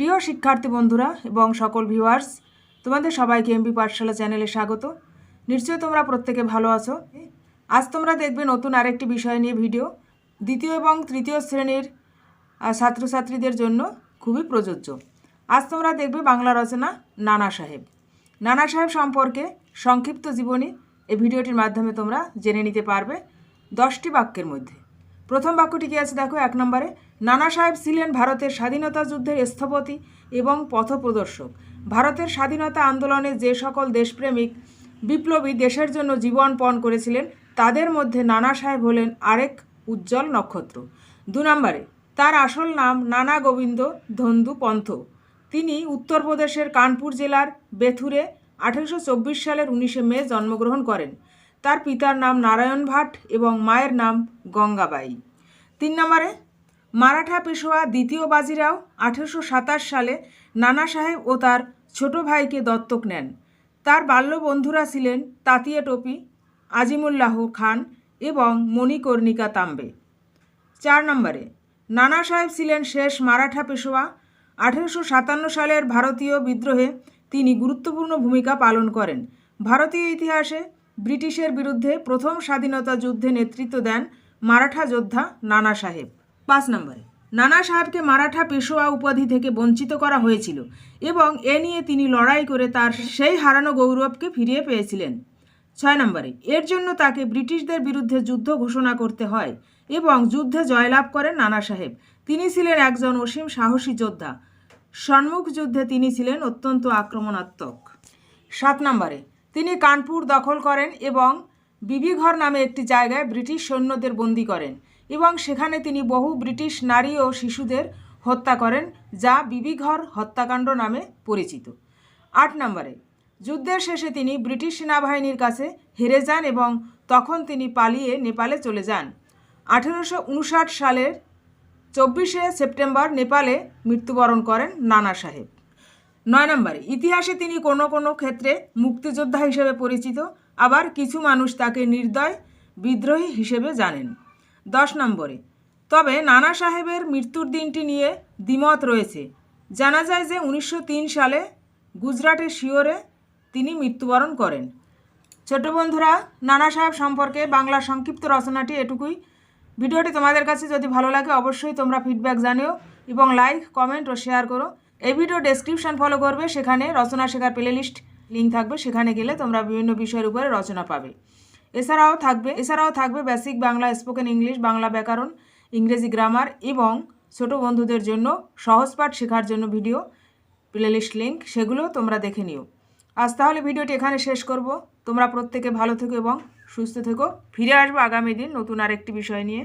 প্রিয় শিক্ষার্থী বন্ধুরা এবং সকল ভিউয়ার্স তোমাদের সবাইকে এমবি পাঠশালা চ্যানেলে স্বাগত। নিশ্চয়ই তোমরা প্রত্যেকে ভালো আছো। আজ তোমরা দেখবে নতুন আরেকটি বিষয় নিয়ে ভিডিও দ্বিতীয় এবং তৃতীয় শ্রেণির ছাত্রছাত্রীদের জন্য খুবই প্রযোজ্য। আজ তোমরা দেখবে বাংলা রচনা নানা সাহেব। নানা সাহেব সম্পর্কে সংক্ষিপ্ত জীবনী এই ভিডিওটির মাধ্যমে তোমরা জেনে নিতে পারবে দশটি বাক্যের মধ্যে। প্রথম বাক্যটি কি আছে দেখো? এক নম্বরে নানা সাহেব ছিলেন ভারতের স্বাধীনতা যুদ্ধের স্থপতি এবং পথপ্রদর্শক। ভারতের স্বাধীনতা আন্দোলনে যে সকল দেশপ্রেমিক বিপ্লবী দেশের জন্য জীবন পণ করেছিলেন, তাদের মধ্যে নানা সাহেব হলেন আরেক উজ্জ্বল নক্ষত্র। দু নম্বরে, তার আসল নাম নানা গোবিন্দ ধন্দু পন্থ। তিনি উত্তরপ্রদেশের কানপুর জেলার বেথুরে আঠেরোশো চব্বিশ সালের উনিশে মে জন্মগ্রহণ করেন। তার পিতার নাম নারায়ণ ভাট এবং মায়ের নাম গঙ্গাবাই। তিন নম্বরে মারাঠা পেশোয়া দ্বিতীয় বাজিরাও আঠেরোশো সাতাশ সালে নানা সাহেব ও তার ছোট ভাইকে দত্তক নেন। তার বাল্য বন্ধুরা ছিলেন তাতিয়া টোপি, আজিমুল্লাহ খান এবং মণিকর্ণিকা তাম্বে। চার নম্বরে, নানা সাহেব ছিলেন শেষ মারাঠা পেশোয়া। আঠেরোশো সাতান্ন সালের ভারতীয় বিদ্রোহে তিনি গুরুত্বপূর্ণ ভূমিকা পালন করেন। ভারতীয় ইতিহাসে ব্রিটিশের বিরুদ্ধে প্রথম স্বাধীনতা যুদ্ধে নেতৃত্ব দেন মারাঠা যোদ্ধা নানা সাহেব। পাঁচ নম্বরে। নানা সাহেবকে মারাঠা পেশোয়া উপাধি থেকে বঞ্চিত করা হয়েছিল এবং এ নিয়ে তিনি লড়াই করে তার সেই হারানো গৌরবকে ফিরিয়ে পেয়েছিলেন। ছয় নম্বরে, এর জন্য তাকে ব্রিটিশদের বিরুদ্ধে যুদ্ধ ঘোষণা করতে হয় এবং যুদ্ধে জয়লাভ করেন নানা সাহেব। তিনি ছিলেন একজন অসীম সাহসী যোদ্ধা। সম্মুখ যুদ্ধে তিনি ছিলেন অত্যন্ত আক্রমণাত্মক। সাত নম্বরে, তিনি কানপুর দখল করেন এবং বিবিঘর নামে একটি জায়গায় ব্রিটিশ সৈন্যদের বন্দী করেন। এবং সেখানে তিনি বহু ব্রিটিশ নারী ও শিশুদের হত্যা করেন, যা বিবিঘর হত্যাকাণ্ড নামে পরিচিত। আট নম্বরে, যুদ্ধের শেষে তিনি ব্রিটিশ সেনাবাহিনীর কাছে হেরে যান এবং তখন তিনি পালিয়ে নেপালে চলে যান। আঠেরোশো উনষাট সালের চব্বিশে সেপ্টেম্বর নেপালে মৃত্যুবরণ করেন নানা সাহেব। নয় নম্বরে, ইতিহাসে তিনি কোনো কোনো ক্ষেত্রে মুক্তিযোদ্ধা হিসেবে পরিচিত, আবার কিছু মানুষ তাকে নির্দয় বিদ্রোহী হিসেবে জানেন। দশ নম্বরে। তবে নানা সাহেবের মৃত্যুর দিনটি নিয়ে দ্বিমত রয়েছে। জানা যায় যে উনিশশো তিন সালে গুজরাটের শিওরে তিনি মৃত্যুবরণ করেন। ছোট বন্ধুরা, নানা সাহেব সম্পর্কে বাংলা সংক্ষিপ্ত রচনাটি এটুকুই। ভিডিওটি তোমাদের কাছে যদি ভালো লাগে অবশ্যই তোমরা ফিডব্যাক জানিও এবং লাইক কমেন্ট ও শেয়ার করো। এই ভিডিও ডেসক্রিপশন ফলো করবে, সেখানে রচনা শেখার প্লেলিস্ট লিঙ্ক থাকবে, সেখানে গেলে তোমরা বিভিন্ন বিষয়ের উপরে রচনা পাবে। এছাড়াও থাকবে এছাড়াও থাকবে basic Bangla spoken English Bangla ব্যাকরণ, ইংরেজি গ্রামার এবং ছোট বন্ধুদের জন্য সহজ পাঠ শেখার জন্য ভিডিও প্লেলিস্ট লিঙ্ক সেগুলো তোমরা দেখে নিও। আজ তাহলে ভিডিওটি এখানে শেষ করব। তোমরা প্রত্যেকে ভালো থেকো এবং সুস্থ থেকো। ফিরে আসব আগামী দিন নতুন আরেকটি বিষয় নিয়ে।